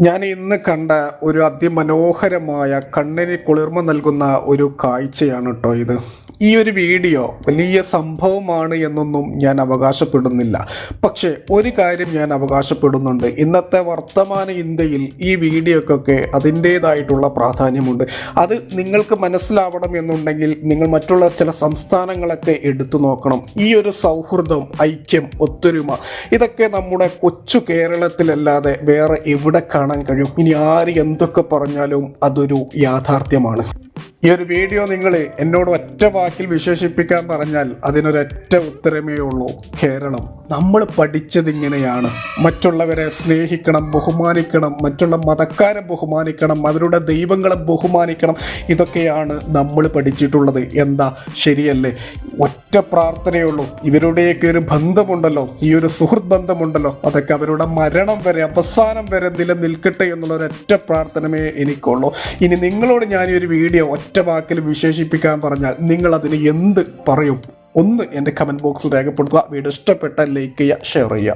ഞാൻ ഇന്ന് കണ്ട ഒരു അതിമനോഹരമായ കണ്ണിന് കുളിർമ നൽകുന്ന ഒരു കാഴ്ചയാണ് കേട്ടോ ഇത്. ഈ ഒരു വീഡിയോ വലിയ സംഭവമാണ് എന്നൊന്നും ഞാൻ അവകാശപ്പെടുന്നില്ല. പക്ഷേ ഒരു കാര്യം ഞാൻ അവകാശപ്പെടുന്നുണ്ട്. ഇന്നത്തെ വർത്തമാന ഇന്ത്യയിൽ ഈ വീഡിയോക്കൊക്കെ അതിന്റേതായിട്ടുള്ള പ്രാധാന്യമുണ്ട്. അത് നിങ്ങൾക്ക് മനസ്സിലാവണം എന്നുണ്ടെങ്കിൽ നിങ്ങൾ മറ്റുള്ള ചില സംസ്ഥാനങ്ങളൊക്കെ എടുത്തു നോക്കണം. ഈ ഒരു സൗഹൃദം ഐക്യം ഒത്തൊരുമ ഇതൊക്കെ നമ്മുടെ കൊച്ചു കേരളത്തിലല്ലാതെ വേറെ എവിടെ കാണാൻ കഴിയും. ഇനി ആര് എന്തൊക്കെ പറഞ്ഞാലും അതൊരു യാഥാർത്ഥ്യമാണ്. ഈ ഒരു വീഡിയോ നിങ്ങൾ എന്നോട് ഒറ്റ വാക്കിൽ വിശേഷിപ്പിക്കാൻ പറഞ്ഞാൽ അതിനൊരൊറ്റ ഉത്തരമേ ഉള്ളൂ. കേരളം. നമ്മൾ പഠിച്ചത് ഇങ്ങനെയാണ്. മറ്റുള്ളവരെ സ്നേഹിക്കണം ബഹുമാനിക്കണം മറ്റുള്ള മതക്കാരെ ബഹുമാനിക്കണം അവരുടെ ദൈവങ്ങളെ ബഹുമാനിക്കണം. ഇതൊക്കെയാണ് നമ്മൾ പഠിച്ചിട്ടുള്ളത്. എന്താ? ശരിയല്ലേ? ഒറ്റ പ്രാർത്ഥനയുള്ളൂ. ഇവരുടെയൊക്കെ ഒരു ബന്ധമുണ്ടല്ലോ. ഈ ഒരു സുഹൃത്ത് ബന്ധമുണ്ടല്ലോ. അതൊക്കെ അവരുടെ മരണം വരെ അവസാനം വരെ നിലനിൽക്കട്ടെ എന്നുള്ള ഒറ്റ പ്രാർത്ഥനമേ എനിക്കുള്ളൂ. ഇനി നിങ്ങളോട് ഞാൻ ഒരു വീഡിയോ ഒറ്റ വാക്കിൽ വിശേഷിപ്പിക്കാൻ പറഞ്ഞാൽ നിങ്ങൾ അതിന് എന്ത് പറയും? ഒന്ന് എന്റെ കമന്റ് ബോക്സിൽ രേഖപ്പെടുത്തുക. വീഡിയോ ഇഷ്ടപ്പെട്ട ലൈക്ക് ചെയ്യുക ഷെയർ ചെയ്യുക.